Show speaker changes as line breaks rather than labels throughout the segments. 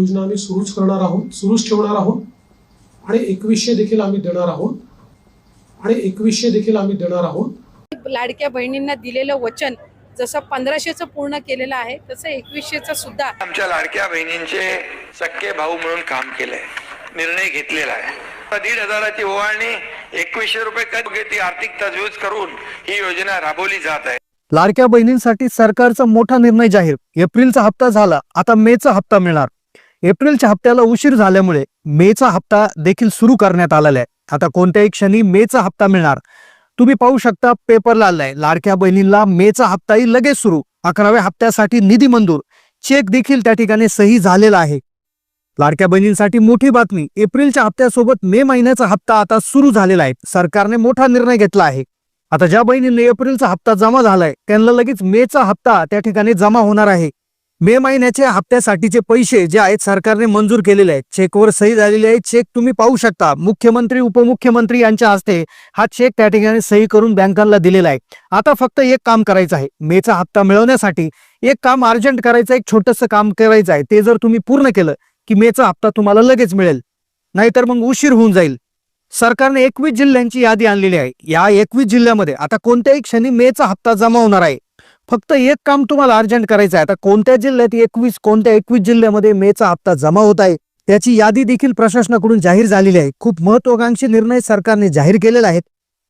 योजना आम्ही सुरूच करणार आहोत सुरूच ठेवणार आहोत. आणि एकवीसशे देखील आम्ही देणार आहोत. आणि एकवीसशे देखील आम्ही देणार आहोत.
लाडक्या बहिणींना दिलेलं वचन जसं पंधराशेचं पूर्ण केलेलं आहे तसं एकवीसशेचं सुद्धा
आमच्या लाडक्या बहिणींचे सख्खे भाऊ म्हणून काम केलंय. निर्णय घेतलेला आहे. दीड हजाराची ओवाळणी एकवीसशे रुपये कट घेते आर्थिक तजवीज करून ही योजना राबवली जात आहे.
लाडक्या बहिणींसाठी सरकारचा मोठा निर्णय जाहीर. एप्रिलचा हप्ता झाला आता मेचा हप्ता मिळणार. एप्रिलच्या हप्त्याला उशीर झाल्यामुळे मेचा हप्ता देखील सुरू करण्यात आलेला आहे. आता कोणत्याही क्षणी मेचा हप्ता मिळणार. तुम्ही पाहू शकता पेपरला आलाय लाडक्या बहिणींना मेचा हप्ताही लगेच सुरू. अकराव्या हप्त्यासाठी निधी मंजूर. चेक देखील त्या ठिकाणी सही झालेला आहे. लाडक्या बहिणींसाठी मोठी बातमी. एप्रिलच्या हप्त्यासोबत मे महिन्याचा हप्ता आता सुरू झालेला आहे. सरकारने मोठा निर्णय घेतला आहे. आता ज्या बहिणींनी एप्रिलचा हप्ता जमा झालाय त्यांना लगेच मेचा हप्ता त्या ठिकाणी जमा होणार आहे. मे महिन्याच्या हप्त्यासाठीचे पैसे जे आहेत सरकारने मंजूर केलेले आहेत चेकवर सही झालेली आहे. चेक तुम्ही पाहू शकता. मुख्यमंत्री उपमुख्यमंत्री यांच्या हस्ते हा चेक त्या ठिकाणी सही करून बँकांना दिलेला आहे. आता फक्त एक काम करायचं आहे. मेचा हप्ता मिळवण्यासाठी एक काम अर्जंट करायचं एक छोटंसं काम करायचं आहे. ते जर तुम्ही पूर्ण केलं की मेचा हप्ता तुम्हाला लगेच मिळेल. नाहीतर मग उशीर होऊन जाईल. सरकारने एकवीस जिल्ह्यांची यादी आणलेली आहे. या एकवीस जिल्ह्यामध्ये आता कोणत्याही क्षणी मेचा हप्ता जमा होणार आहे. फक्त एक काम तुम्हाला अर्जंट करायचं आहे. आता कोणत्या जिल्ह्यात एकवीस कोणत्या एकवीस जिल्ह्यामध्ये मेचा हप्ता जमा होत आहे त्याची यादी देखील प्रशासनाकडून जाहीर झालेली आहे. खूप महत्वाकांक्षी निर्णय सरकारने जाहीर केलेले आहेत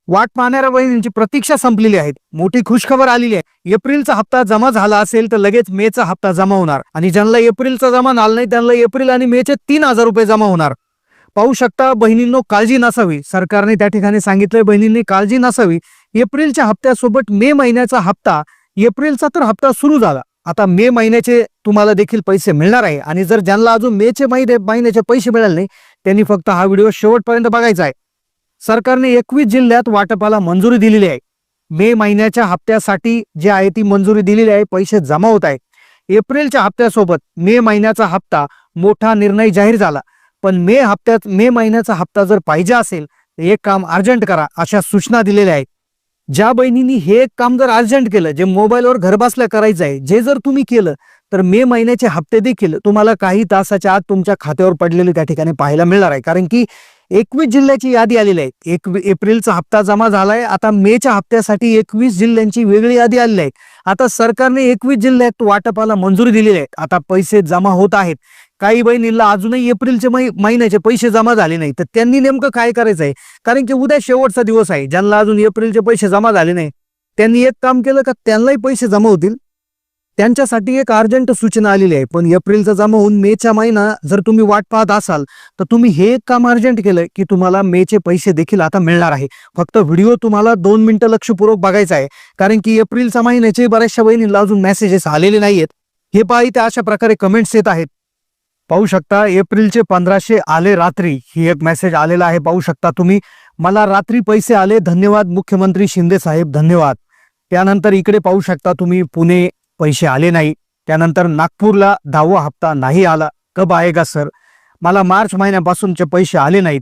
वाट पाहणाऱ्या बहिणींची प्रतीक्षा संपलेली आहे. मोठी खुशखबर आलेली आहे. एप्रिलचा हप्ता जमा झाला असेल तर लगेच मेचा हप्ता जमा होणार. आणि ज्यांना एप्रिलचा जमा झाला नाही त्यांना एप्रिल आणि मेचे तीन हजार रुपये जमा होणार. पाहू शकता बहिणींनो काळजी नसावी. सरकारने त्या ठिकाणी सांगितलंय बहिणींनी काळजी नसावी. एप्रिलच्या हप्त्यासोबत मे महिन्याचा हप्ता एप्रिलचा तर हप्ता सुरू झाला. आता मे महिन्याचे तुम्हाला देखील पैसे मिळणार आहे. आणि जर ज्यांना अजून मेचे महिने महिन्याचे पैसे मिळाले नाही त्यांनी फक्त हा व्हिडिओ शेवटपर्यंत बघायचा आहे. सरकारने एकवीस जिल्ह्यात वाटपाला मंजुरी दिलेली आहे. मे महिन्याच्या हप्त्यासाठी जे आहे ती मंजुरी दिलेली आहे पैसे जमा होत आहे. एप्रिलच्या हप्त्यासोबत मे महिन्याचा हप्ता मोठा निर्णय जाहीर झाला. पण मे हप्त्यात मे महिन्याचा हप्ता जर पाहिजे असेल तर एक काम अर्जंट करा अशा सूचना दिलेल्या आहेत. ज्या बहिणींनी हे एक काम जर अर्जंट केलं जे मोबाईलवर घरबसल्या करायचं आहे जे जर तुम्ही केलं तर मे महिन्याचे हप्ते देखील तुम्हाला काही तासाच्या आत तुमच्या खात्यावर पडलेले त्या ठिकाणी पाहायला मिळणार आहे. कारण की एकवीस जिल्ह्याची यादी आलेली आहे. एक एप्रिलचा हप्ता जमा झालाय. आता मेच्या हप्त्यासाठी एकवीस जिल्ह्यांची वेगळी यादी आलेली आहे. आता सरकारने एकवीस जिल्ह्यात वाटपाला मंजुरी दिलेली आहे. आता पैसे जमा होत आहेत. काही बहिणींना अजूनही एप्रिलचे महिन्याचे पैसे जमा झाले नाही तर त्यांनी नेमकं काय करायचं आहे? कारण की उद्या शेवटचा दिवस आहे. ज्यांना अजून एप्रिलचे पैसे जमा झाले नाही त्यांनी एक काम केलं का त्यांनाही पैसे जमा होतील? त्यांच्यासाठी एक अर्जंट सूचना आलेली आहे. पण एप्रिलचा जमा होऊन मेचा महिना जर तुम्ही वाट पाहत असाल तर तुम्ही हे एक काम अर्जंट केलं की तुम्हाला मेचे पैसे देखील आता मिळणार आहे. फक्त व्हिडिओ तुम्हाला दोन मिनिटं लक्षपूर्वक बघायचा आहे. कारण की एप्रिलच्या महिन्याचे बऱ्याचशा बहिणींना अजून मेसेजेस आलेले नाहीयेत. हे पहा इथे अशा प्रकारे कमेंट्स येत आहेत. पाहू शकता एप्रिलचे पंधराशे आले रात्री. ही एक मेसेज आलेला आहे पाहू शकता तुम्ही. मला रात्री पैसे आले. धन्यवाद मुख्यमंत्री शिंदे साहेब धन्यवाद. त्यानंतर इकडे पाहू शकता तुम्ही पुणे पैसे आले नाही. त्यानंतर नागपूरला दहावा हप्ता नाही आला. कब आएगा सर? मला मार्च महिन्यापासूनचे पैसे आले नाहीत.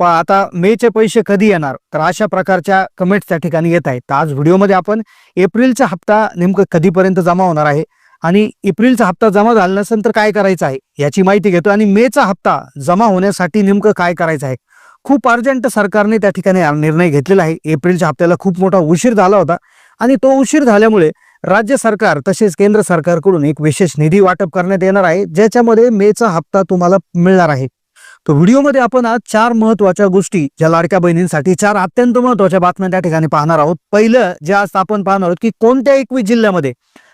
पण आता मेचे पैसे कधी येणार? तर अशा प्रकारच्या कमेंट्स त्या ठिकाणी येत आहेत. तर आज व्हिडिओमध्ये आपण एप्रिलचा हप्ता नेमकं कधीपर्यंत जमा होणार आहे आणि एप्रिलचा हप्ता जमा झाला नसेल तर काय करायचं आहे? याची माहिती घेतो आणि मेचा हप्ता जमा होण्यासाठी नेमकं काय करायचं आहे? खूप अर्जंट सरकारने त्या ठिकाणी निर्णय घेतलेला आहे. एप्रिलच्या हप्त्याला खूप मोठा उशीर झाला होता आणि तो उशीर झाल्यामुळे राज्य सरकार तसेच केंद्र सरकारकडून एक विशेष निधी वाटप करण्यात येणार आहे ज्याच्यामध्ये मेचा हप्ता तुम्हाला मिळणार आहे. तर व्हिडिओमध्ये आपण आज चार महत्त्वाच्या गोष्टी ज्या लाडक्या बहिणींसाठी चार अत्यंत महत्त्वाच्या बातम्या त्या ठिकाणी पाहणार आहोत. पहिलं जे आज आपण पाहणार आहोत की कोणत्या एकवीस जिल्ह्यामध्ये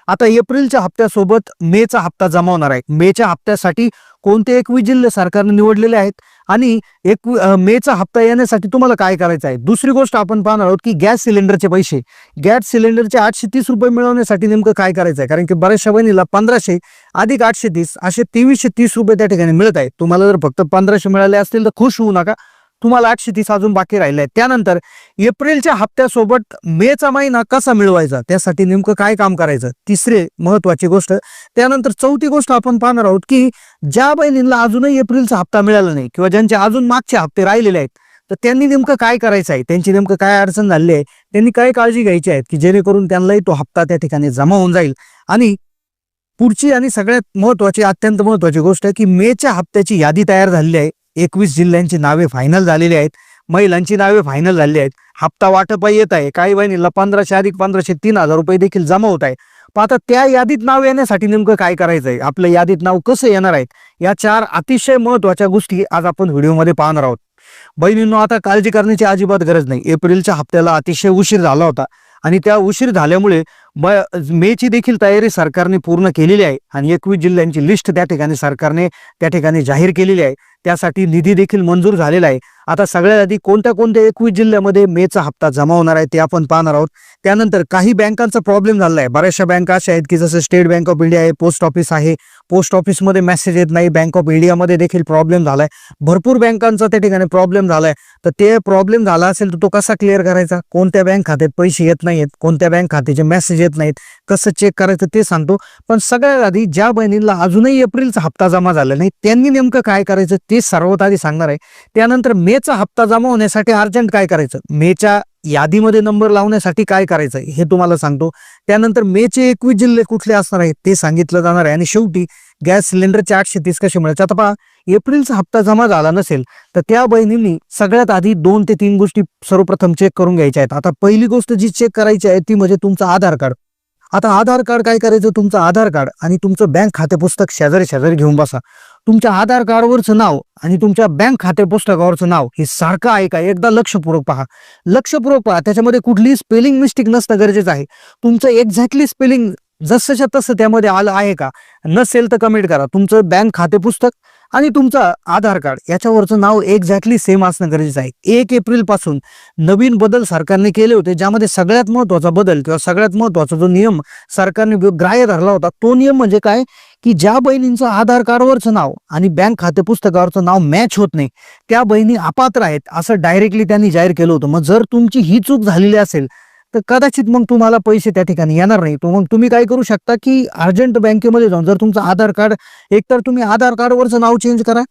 आता एप्रिलच्या हप्त्यासोबत मेचा हप्ता जमा होणार आहे. मेच्या हप्त्यासाठी कोणते एकवीस जिल्हे सरकारने निवडलेले आहेत? आणि एक मेचा हप्ता येण्यासाठी तुम्हाला काय करायचं आहे? दुसरी गोष्ट आपण पाहणार आहोत की गॅस सिलेंडरचे पैसे. गॅस सिलेंडरचे आठशे तीस रुपये मिळवण्यासाठी नेमकं काय करायचं आहे? कारण की बऱ्याचशा बहिणीला पंधराशे अधिक आठशे तीस असे तेवीसशे तीस रुपये त्या ठिकाणी मिळत आहेत. तुम्हाला जर फक्त पंधराशे मिळाले असतील तर खुश होऊ नका. तुम्हाला आठशे तीस अजून बाकी राहिले आहेत त्यानंतर एप्रिलच्या हप्त्यासोबत मेचा महिना कसा मिळवायचा? त्यासाठी नेमकं काय काम करायचं? तिसरे महत्वाची गोष्ट. त्यानंतर चौथी गोष्ट आपण पाहणार आहोत की ज्या बहिणींना अजूनही एप्रिलचा हप्ता मिळाला नाही किंवा ज्यांचे अजून मागचे हप्ते राहिलेले आहेत तर त्यांनी नेमकं काय करायचं आहे? त्यांची नेमकं काय अडचण झाली आहे? त्यांनी काय काळजी घ्यायची आहेत की जेणेकरून त्यांनाही तो हप्ता त्या ठिकाणी जमा होऊन जाईल? आणि पुढची आणि सगळ्यात महत्वाची अत्यंत महत्वाची गोष्ट आहे की मेच्या हप्त्याची यादी तयार झालेली आहे. एकवीस जिल्ह्यांची नावे फायनल झालेली आहेत. महिलांची नावे फायनल झालेली आहेत. हप्ता वाटप येत आहे. काही बहिणीला पंधराशे अधिक पंधराशे तीन हजार रुपये देखील जमा होत आहे. पण आता त्या यादीत नाव येण्यासाठी नेमकं काय करायचं आहे आपल्या यादीत नाव कसं येणार आहे? या चार अतिशय महत्त्वाच्या गोष्टी आज आपण व्हिडिओमध्ये पाहणार आहोत. बहिणींनो आता काळजी करण्याची अजिबात गरज नाही. एप्रिलच्या हप्त्याला अतिशय उशीर झाला होता. आणि त्या उशीर झाल्यामुळे ब- मेची देखील तयारी सरकारने पूर्ण केलेली आहे आणि एकवीस जिल्ह्यांची लिस्ट त्या ठिकाणी सरकारने त्या ठिकाणी जाहीर केलेली आहे. त्यासाठी निधी देखील मंजूर झालेला आहे. आता सगळ्यात आधी कोणत्या कोणत्या एकवीस जिल्ह्यामध्ये मेचा हप्ता जमा होणार आहे ते आपण पाहणार आहोत. त्यानंतर काही बँकांचा प्रॉब्लेम झाला आहे. बऱ्याचशा बँका अशा आहेत की जसं स्टेट बँक ऑफ इंडिया आहे पोस्ट ऑफिस आहे. पोस्ट ऑफिसमध्ये मेसेज येत नाही. बँक ऑफ इंडियामध्ये देखील प्रॉब्लेम झालाय भरपूर बँकांचा त्या ठिकाणी प्रॉब्लेम झालाय तर ते प्रॉब्लेम झाला असेल तर तो कसा क्लिअर करायचा? कोणत्या बँक खात्यात पैसे येत नाहीत कोणत्या बँक खात्याचे मेसेज येत नाहीत. कसं चेक करायचं ते सांगतो. पण सगळ्यात आधी ज्या बहिणींना अजूनही एप्रिलचा हप्ता जमा झाला नाही त्यांनी नेमकं काय करायचं ते सर्वात आधी सांगणार आहे. त्यानंतर मेचा हप्ता जमा होण्यासाठी अर्जंट काय करायचं? मेच्या यादीमध्ये नंबर लावण्यासाठी काय करायचं हे तुम्हाला सांगतो. त्यानंतर मेचे एकवीस जिल्हे कुठले असणार आहेत ते सांगितलं जाणार आहे. आणि शेवटी गॅस सिलेंडरचे आठशे तीस कसे मिळायचे आता पहा एप्रिलचा हप्ता जमा झाला नसेल तर त्या बहिणींनी सगळ्यात आधी दोन ते तीन गोष्टी सर्वप्रथम चेक करून घ्यायच्या आहेत. आता पहिली गोष्ट जी चेक करायची आहे ती म्हणजे तुमचं आधार कार्ड. आता आधार कार्ड काय करायचं? तुमचं आधार कार्ड आणि तुमचं बँक खाते पुस्तक शेजारी शेजारी घेऊन बसा. तुमच्या आधार कार्डवरचं नाव आणि तुमच्या बँक खाते पुस्तकावरचं नाव हे सारखं आहे का? एकदा लक्षपूर्वक पहा. लक्षपूर्वक पहा. त्याच्यामध्ये कुठलीही स्पेलिंग मिस्टेक नसणं गरजेचं आहे. तुमचं एक्झॅक्टली स्पेलिंग जसंच्या तसं त्यामध्ये आलं आहे का? नसेल तर कमेंट करा. तुमचं बँक खाते पुस्तक आणि तुमचा आधार कार्ड याच्यावरचं नाव एक्झॅक्टली सेम असणं गरजेचं आहे. एक एप्रिलपासून नवीन बदल सरकारने केले होते ज्यामध्ये सगळ्यात महत्त्वाचा बदल किंवा सगळ्यात महत्त्वाचा जो नियम सरकारने ग्राह्य धरला होता तो नियम म्हणजे काय? की ज्या बहिणींचं आधार कार्डवरचं नाव आणि बँक खाते पुस्तकावरचं नाव मॅच होत नाही त्या बहिणी अपात्र आहेत असं डायरेक्टली त्यांनी जाहीर केलं होतं. मग जर तुमची ही चूक झालेली असेल तर कदाचित मग तुम्हाला पैसे त्या ठिकाणी येणार नाही. तो मग तुम्ही काय करू शकता की अर्जंट बँकेमध्ये जाऊन जर तुमचं आधार कार्ड एकतर तुम्ही आधार कार्डवरचं नाव चेंज करा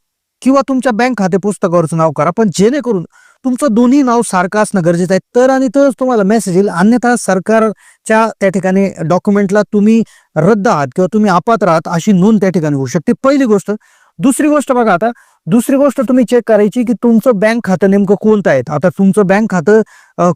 किंवा तुमच्या बँक खाते पुस्तकावरचं नाव करा. पण जेणेकरून तुमचं दोन्ही नाव सारखं असणं गरजेचं आहे. तर आणि तरच तुम्हाला मेसेज येईल. अन्यथा सरकारच्या त्या ठिकाणी डॉक्युमेंटला तुम्ही रद्द आहात किंवा तुम्ही आपात आहात अशी नोंद त्या ठिकाणी होऊ शकते. पहिली गोष्ट. दुसरी गोष्ट बघा आता दुसरी गोष्ट तुम्ही चेक करायची की तुमचं बँक खातं नेमकं कोणतं आहे? आता तुमचं बँक खातं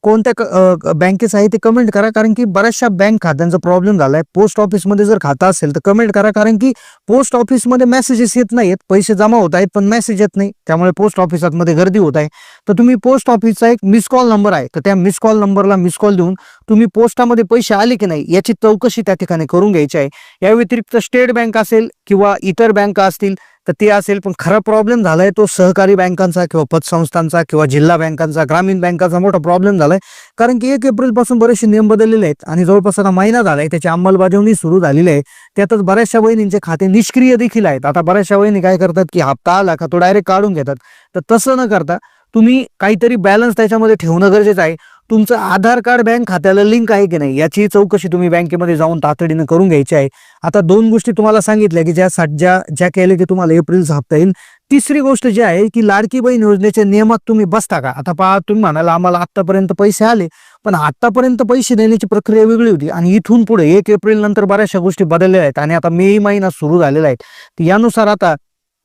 कोणत्या क- बँकेचं आहे ते कमेंट करा कारण की बऱ्याचशा बँक खात्यांचा प्रॉब्लेम झालाय. पोस्ट ऑफिसमध्ये जर खातं असेल तर कमेंट करा कारण की पोस्ट ऑफिसमध्ये मेसेजेस येत नाहीत पैसे जमा होत आहेत पण मेसेज येत नाही. त्यामुळे पोस्ट ऑफिसामध्ये गर्दी होत आहे. तर तुम्ही पोस्ट ऑफिसचा एक मिस कॉल नंबर आहे. तर त्या मिस कॉल नंबरला मिस कॉल देऊन तुम्ही पोस्टामध्ये पैसे आले की नाही याची चौकशी त्या ठिकाणी करून घ्यायची आहे. या व्यतिरिक्त स्टेट बँक असेल किंवा इतर बँका असतील तर ते असेल पण खरा प्रॉब्लेम झालाय तो सहकारी बँकांचा किंवा पतसंस्थांचा किंवा जिल्हा बँकांचा ग्रामीण बँकांचा मोठा प्रॉब्लेम झालाय. कारण की एक एप्रिलपासून बरेचसे नियम बदललेले आहेत आणि जवळपास आता महिना झालाय त्याची अंमलबजावणी सुरू झालेली आहे. त्यातच बऱ्याचशा वहिनींचे खाते निष्क्रिय देखील आहेत. आता बऱ्याचशा वहिनी काय करतात की हप्ता आला का तो डायरेक्ट काढून घेतात. तर तसं न करता तुम्ही काहीतरी बॅलन्स त्याच्यामध्ये ठेवणं गरजेचं आहे. तुमचं आधार कार्ड बँक खात्याला लिंक आहे की नाही? याची चौकशी तुम्ही बँकेमध्ये जाऊन तातडीनं करून घ्यायची आहे. आता दोन गोष्टी तुम्हाला सांगितल्या की ज्या साठ ज्या ज्या केल्या की तुम्हाला एप्रिलचा हप्ता येईल तिसरी गोष्ट जी आहे की लाडकी बहीण योजनेच्या नियमात तुम्ही बसता का? आता पहा तुम्ही म्हणाला आम्हाला आतापर्यंत पैसे आले पण आतापर्यंत पैसे देण्याची प्रक्रिया वेगळी होती आणि इथून पुढे एक एप्रिल नंतर बऱ्याचशा गोष्टी बदलल्या आहेत आणि आता मे महिना सुरू झालेला आहे. यानुसार आता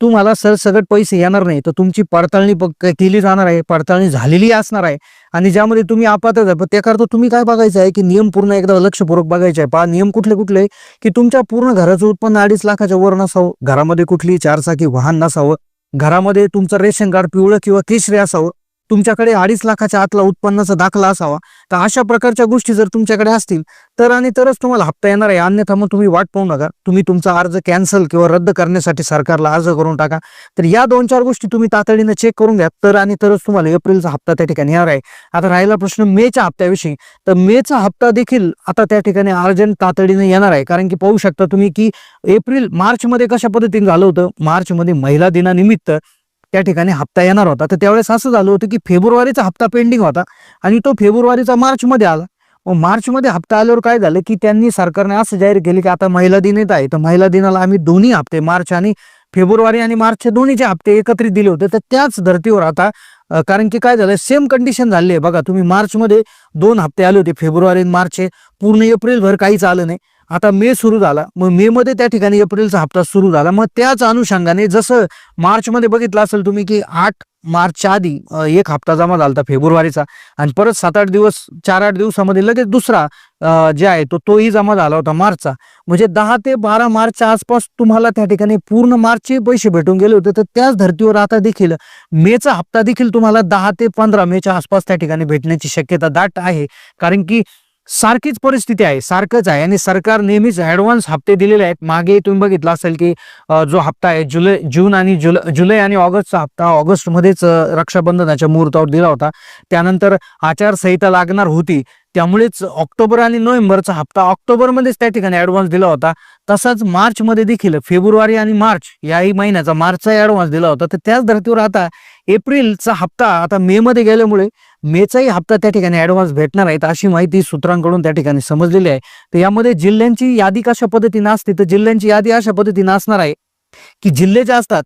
तुम्हाला सरसगट पैसे येणार नाही. तर तुमची पडताळणी केली जाणार आहे. पडताळणी झालेली असणार आहे. आणि ज्यामध्ये तुम्ही आपातच आहे पण त्याकरता तुम्ही काय बघायचं आहे की नियम पूर्ण एकदा लक्षपूर्वक बघायचे आहे. पहा नियम कुठले कुठले की तुमच्या पूर्ण घराचं उत्पन्न अडीच लाखाच्या वर नसावं. घरामध्ये कुठली चारचाकी वाहन नसावं. घरामध्ये तुमचं रेशन कार्ड पिवळं किंवा केशरी असावं. तुमच्याकडे अडीच लाखाच्या आतला उत्पन्नाचा दाखला असावा. तर अशा प्रकारच्या गोष्टी जर तुमच्याकडे असतील तर आणि तरच तुम्हाला हप्ता येणार आहे. अन्यथा मग तुम्ही वाट पाहू नका. तुम्ही तुमचा अर्ज कॅन्सल किंवा रद्द करण्यासाठी सरकारला अर्ज करून टाका. तर या दोन चार गोष्टी तुम्ही तातडीनं चेक करून घ्या. तर आणि तरच तुम्हाला एप्रिलचा हप्ता त्या ठिकाणी येणार आहे. आता राहिला प्रश्न मेच्या हप्त्याविषयी. तर मेचा हप्ता देखील आता त्या ठिकाणी अर्जंट तातडीने येणार आहे. कारण की पाहू शकता तुम्ही की एप्रिल मार्चमध्ये कशा पद्धतीने झालं होतं? मार्चमध्ये महिला दिनानिमित्त त्या ठिकाणी हप्ता येणार होता. तर त्यावेळेस असं झालं होतं की फेब्रुवारीचा हप्ता पेंडिंग होता आणि तो फेब्रुवारीचा मार्चमध्ये आला. मग मार्चमध्ये हप्ता आल्यावर काय झालं की त्यांनी सरकारने असं जाहीर केलं की आता महिला दिन येत आहे. तर महिला दिनाला आम्ही दोन्ही हप्ते मार्च आणि फेब्रुवारी आणि मार्चचे दोन्हीचे हप्ते एकत्रित दिले होते. तर त्याच धर्तीवर आता कारण की काय झालं सेम कंडिशन झाली आहे. बघा तुम्ही मार्चमध्ये दोन हप्ते आले होते फेब्रुवारी आणि मार्चचे. पूर्ण एप्रिलभर काहीच आलं नाही. आता मे सुरू झाला. मग मे मध्ये त्या ठिकाणी एप्रिलचा हप्ता सुरू झाला. मग त्याच अनुषंगाने जसं मार्चमध्ये बघितलं असेल तुम्ही की आठ मार्चच्या आधी एक हप्ता जमा झाला होता फेब्रुवारीचा. आणि परत सात आठ दिवस चार आठ दिवसामध्ये लगेच दुसरा जे आहे तो तोही जमा झाला होता मार्चचा. म्हणजे दहा ते बारा मार्चच्या आसपास तुम्हाला त्या ठिकाणी पूर्ण मार्चचे पैसे भेटून गेले होते. तर त्याच धर्तीवर आता देखील मेचा हप्ता देखील तुम्हाला दहा ते पंधरा मेच्या आसपास त्या ठिकाणी भेटण्याची शक्यता दाट आहे. कारण की सारखीच परिस्थिती आहे सारखंच आहे आणि सरकार नेहमीच ऍडव्हान्स हप्ते दिलेले आहेत. मागे तुम्ही बघितलं असेल की जो हप्ता आहे जुलै जून आणि जुलै जुलै आणि ऑगस्टचा हप्ता ऑगस्टमध्येच रक्षाबंधनाच्या मुहूर्तावर दिला होता. त्यानंतर आचारसंहिता लागणार होती. त्यामुळेच ऑक्टोबर आणि नोव्हेंबरचा हप्ता ऑक्टोबरमध्येच त्या ठिकाणी ॲडव्हान्स दिला होता. तसाच मार्चमध्ये देखील फेब्रुवारी आणि मार्च याही महिन्याचा मार्चचा ॲडव्हान्स दिला होता. तर त्याच धर्तीवर आता एप्रिलचा हप्ता आता मेमध्ये गेल्यामुळे मेचाही हप्ता त्या ठिकाणी ऍडव्हान्स भेटणार आहेत अशी माहिती सूत्रांकडून त्या ठिकाणी समजलेली आहे. तर यामध्ये जिल्ह्यांची यादी कशा पद्धतीने असते? तर जिल्ह्यांची यादी अशा पद्धतीने असणार आहे की जिल्हे जे असतात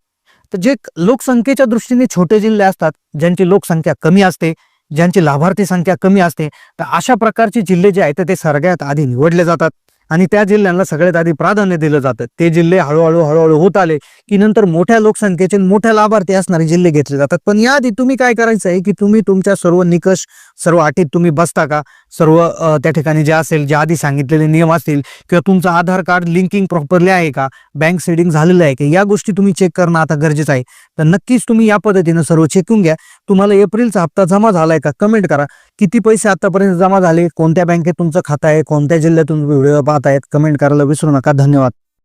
तर जे लोकसंख्येच्या दृष्टीने छोटे जिल्हे असतात ज्यांची लोकसंख्या कमी असते ज्यांची लाभार्थी संख्या कमी असते तर अशा प्रकारचे जिल्हे जे आहेत तर ते सगळ्यात आधी निवडले जातात. आणि त्या जिल्ह्यांना सगळ्यात आधी प्राधान्य दिलं जातं. ते जिल्हे हळूहळू हळूहळू होत आले की नंतर मोठ्या लोकसंख्येचे मोठ्या लाभार्थी असणारे जिल्हे घेतले जातात. पण याआधी तुम्ही काय करायचं आहे की तुम्ही तुमच्या सर्व निकष सर्व अटीत तुम्ही बसता का? सर्व त्या ठिकाणी जे असेल जे आधी सांगितलेले नियम असतील किंवा तुमचं आधार कार्ड लिंकिंग प्रॉपरली आहे का? बँक सेडिंग झालेलं आहे का? या गोष्टी तुम्ही चेक करणं आता गरजेचं आहे. तर नक्कीच तुम्ही या पद्धतीनं सर्व चेकून घ्या. तुम्हाला एप्रिलचा हप्ता जमा झालाय का? कमेंट करा. किती पैसे आतापर्यंत जमा झाले? कोणत्या बँकेत तुमचं खातं आहे? कोणत्या जिल्ह्यातून व्हिडिओ आहेत कमेंट करायला विसरू नका. धन्यवाद.